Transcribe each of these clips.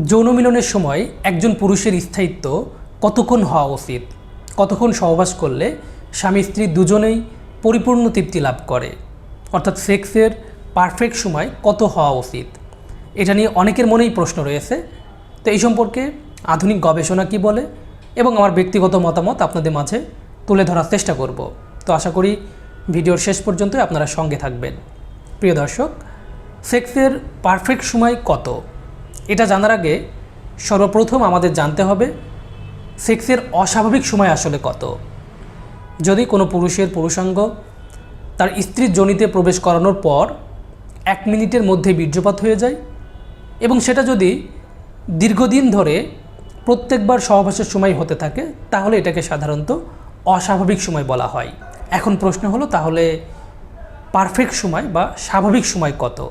যৌন মিলনের সময় একজন পুরুষের স্থায়িত্ব কতক্ষণ হওয়া উচিত? কতক্ষণ সহবাস করলে স্বামী স্ত্রী দুজনেই পরিপূর্ণ তৃপ্তি লাভ করে? অর্থাৎ সেক্সের পারফেক্ট সময় কত হওয়া উচিত? এটা নিয়ে অনেকের মনেই প্রশ্ন রয়েছে। তো এই সম্পর্কে আধুনিক গবেষণা কি বলে? এবং আমার ব্যক্তিগত মতামত আপনাদের মাঝে তুলে ধরার চেষ্টা করব। তো আশা করি ভিডিওর শেষ পর্যন্ত আপনারা সঙ্গে থাকবেন। প্রিয় দর্শক, সেক্সের পারফেক্ট সময় কত? এটা জানার আগে সর্বপ্রথম আমাদের জানতে হবে সেক্সের অস্বাভাবিক সময় আসলে কত। যদি কোনো পুরুষের পুরুষাঙ্গ তার স্ত্রীর জনিতে প্রবেশ করানোর পর এক মিনিটের মধ্যে বীর্যপাত হয়ে যায় এবং সেটা যদি দীর্ঘদিন ধরে প্রত্যেকবার সহবাসের সময় হতে থাকে, তাহলে এটাকে সাধারণত অস্বাভাবিক সময় বলা হয়। এখন প্রশ্ন হলো, তাহলে পারফেক্ট সময় বা স্বাভাবিক সময় কত?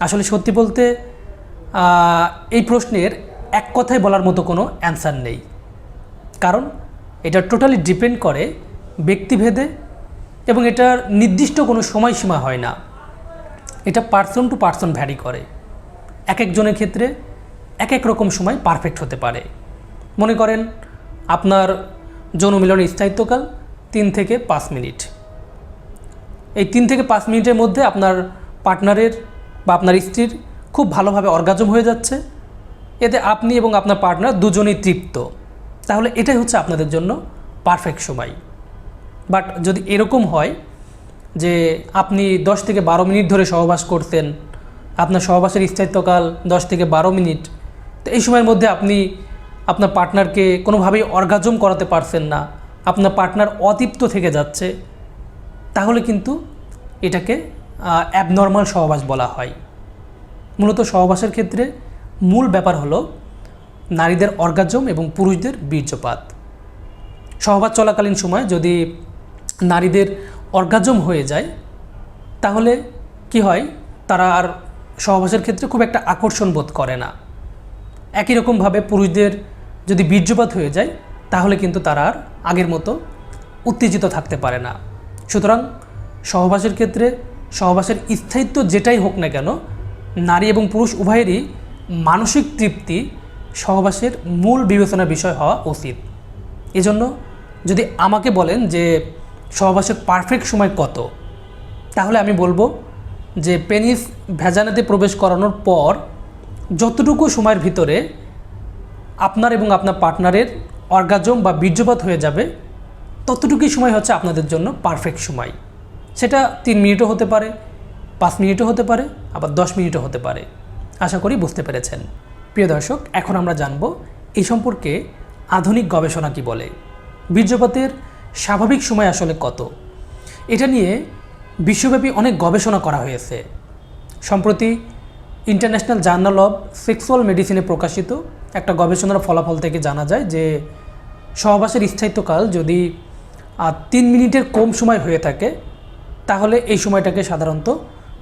আসলে সত্যি বলতে এই প্রশ্নের এক কথায় বলার মতো কোনো অ্যান্সার নেই। কারণ এটা টোটালি ডিপেন্ড করে ব্যক্তিভেদে এবং এটার নির্দিষ্ট কোনো সময়সীমা হয় না। এটা পার্সন টু পার্সন ভ্যারি করে। এক একজনের ক্ষেত্রে এক এক রকম সময় পারফেক্ট হতে পারে। মনে করেন আপনার যৌন স্থায়িত্বকাল তিন থেকে পাঁচ মিনিট। এই তিন থেকে পাঁচ মিনিটের মধ্যে আপনার পার্টনারের বা আপনার স্ত্রীর খুব ভালোভাবে অর্গাজম হয়ে যাচ্ছে। এতে আপনি এবং আপনার পার্টনার দুজনেই তৃপ্ত। তাহলে এটাই হচ্ছে আপনাদের জন্য পারফেক্ট সময়। বাট যদি এরকম হয় যে আপনি দশ থেকে বারো মিনিট ধরে সহবাস করতেন, আপনার সহবাসের স্থায়িত্বকাল দশ থেকে বারো মিনিট, তো এই সময়ের মধ্যে আপনি আপনার পার্টনারকে কোনোভাবেই অর্গাজম করাতে পারছেন না, আপনার পার্টনার অতৃপ্ত থেকে যাচ্ছে, তাহলে কিন্তু এটাকে অ্যাবনর্মাল সহবাস বলা হয়। মূলত সহবাসের ক্ষেত্রে মূল ব্যাপার হলো নারীদের অর্গাজম এবং পুরুষদের বীর্যপাত। সহবাস চলাকালীন সময় যদি নারীদের অর্গাজম হয়ে যায়, তাহলে কি হয়? তারা আর সহবাসের ক্ষেত্রে খুব একটা আকর্ষণ বোধ করে না। একই রকমভাবে পুরুষদের যদি বীর্যপাত হয়ে যায়, তাহলে কিন্তু তারা আর আগের মতো উত্তেজিত থাকতে পারে না। সুতরাং সহবাসের ক্ষেত্রে সহবাসের স্থায়িত্ব যেটাই হোক না কেন নারী এবং পুরুষ উভয়েরই মানসিক তৃপ্তি সহবাসের মূল বিবেচনার বিষয় হওয়া উচিত। এজন্য যদি আমাকে বলেন যে সহবাসের পারফেক্ট সময় কত, তাহলে আমি বলব যে পেনিস ভেজানাতে প্রবেশ করানোর পর যতটুকু সময়ের ভিতরে আপনার এবং আপনার পার্টনারের অর্গাজম বা বীর্যপাত হয়ে যাবে, ততটুকুই সময় হচ্ছে আপনাদের জন্য পারফেক্ট সময়। সেটা তিন মিনিটও হতে পারে পাঁচ মিনিটও হতে পারে, আবার দশ মিনিটও হতে পারে। আশা করি বুঝতে পেরেছেন। প্রিয় দর্শক, এখন আমরা জানব এই সম্পর্কে আধুনিক গবেষণা কি বলে? বীর্যপাতের স্বাভাবিক সময় আসলে কত? এটা নিয়ে বিশ্বব্যাপী অনেক গবেষণা করা হয়েছে। সম্প্রতি ইন্টারন্যাশনাল জার্নাল অব সেক্সুয়াল মেডিসিনে প্রকাশিত একটা গবেষণার ফলাফল থেকে জানা যায় যে সহবাসের স্থায়িত্বকাল যদি তিন মিনিটের কম সময় হয়ে থাকে, তাহলে এই সময়টাকে সাধারণত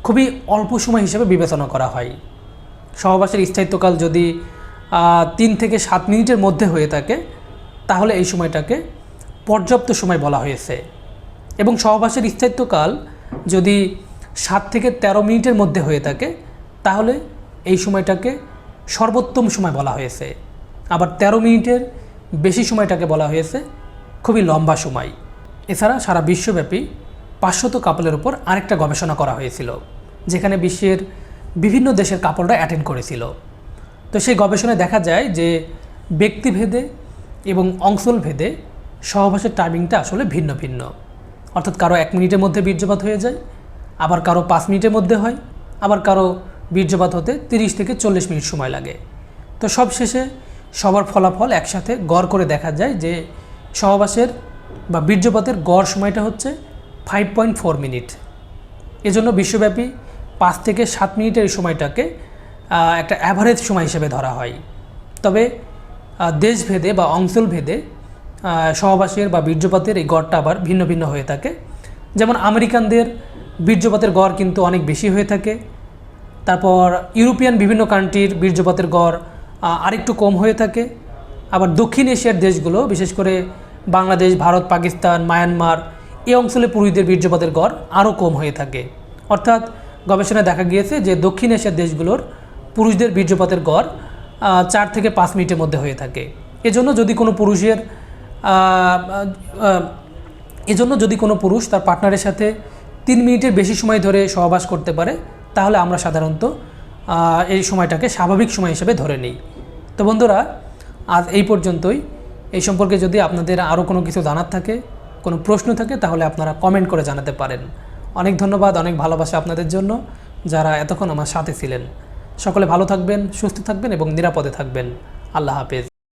খুবই অল্প সময় হিসেবে বিবেচনা করা হয়। সহবাসের স্থায়িত্বকাল যদি তিন থেকে সাত মিনিটের মধ্যে হয়ে থাকে, তাহলে এই সময়টাকে পর্যাপ্ত সময় বলা হয়েছে। এবং সহবাসের স্থায়িত্বকাল যদি সাত থেকে ১৩ মিনিটের মধ্যে হয়ে থাকে, তাহলে এই সময়টাকে সর্বোত্তম সময় বলা হয়েছে। আবার ১৩ মিনিটের বেশি সময়টাকে বলা হয়েছে, খুবই লম্বা সময়। এছাড়া সারা বিশ্বব্যাপী পাঁচশত কাপলের উপর আরেকটা গবেষণা করা হয়েছিল, যেখানে বিশ্বের বিভিন্ন দেশের কাপলরা অ্যাটেন্ড করেছিল। তো সেই গবেষণায় দেখা যায় যে ব্যক্তিভেদে এবং অঞ্চলভেদে সহবাসের টাইমিংটা আসলে ভিন্ন ভিন্ন। অর্থাৎ কারও এক মিনিটের মধ্যে বীর্যপাত হয়ে যায়, আবার কারও পাঁচ মিনিটের মধ্যে হয়, আবার কারও বীর্যপাত হতে তিরিশ থেকে চল্লিশ মিনিট সময় লাগে। তো সব শেষে সবার ফলাফল একসাথে গড় করে দেখা যায় যে সহবাসের বা বীর্যপাতের গড় সময়টা হচ্ছে ফাইভ পয়েন্ট ফোর মিনিট। এজন্য বিশ্বব্যাপী পাঁচ থেকে সাত মিনিটের এই সময়টাকে একটা অ্যাভারেজ সময় হিসেবে ধরা হয়। তবে দেশভেদে বা অঞ্চলভেদে আহ, সহবাসের বা বীর্যপাতের এই গড়টা আবার ভিন্ন ভিন্ন হয়ে থাকে। যেমন আমেরিকানদের বীর্যপাতের গড় কিন্তু অনেক বেশি হয়ে থাকে। তারপর ইউরোপিয়ান বিভিন্ন কান্ট্রির বীর্যপাতের গড় আরেকটু কম হয়ে থাকে। আবার দক্ষিণ এশিয়ার দেশগুলো বিশেষ করে বাংলাদেশ ভারত পাকিস্তান মায়ানমার এই অঞ্চলে পুরুষদের বীর্যপাতের গড় আরও কম হয়ে থাকে। অর্থাৎ গবেষণায় দেখা গিয়েছে যে দক্ষিণ এশিয়ার দেশগুলোর পুরুষদের বীর্যপাতের গড় চার থেকে পাঁচ মিনিটের মধ্যে হয়ে থাকে। এজন্য যদি কোনো পুরুষের এজন্য যদি কোনো পুরুষ তার পার্টনারের সাথে তিন মিনিটের বেশি সময় ধরে সহবাস করতে পারে, তাহলে আমরা সাধারণত এই সময়টাকে স্বাভাবিক সময় হিসেবে ধরে নিই। তো বন্ধুরা, আজ এই পর্যন্তই। এই সম্পর্কে যদি আপনাদের আরও কোনো কিছু জানার থাকে কোনো প্রশ্ন থাকে তাহলে আপনারা কমেন্ট করে জানাতে পারেন। অনেক ধন্যবাদ, অনেক ভালোবাসা আপনাদের জন্য যারা এতক্ষণ আমার সাথে ছিলেন। সকলে ভালো থাকবেন, সুস্থ থাকবেন এবং নিরাপদে থাকবেন। আল্লাহ হাফেজ।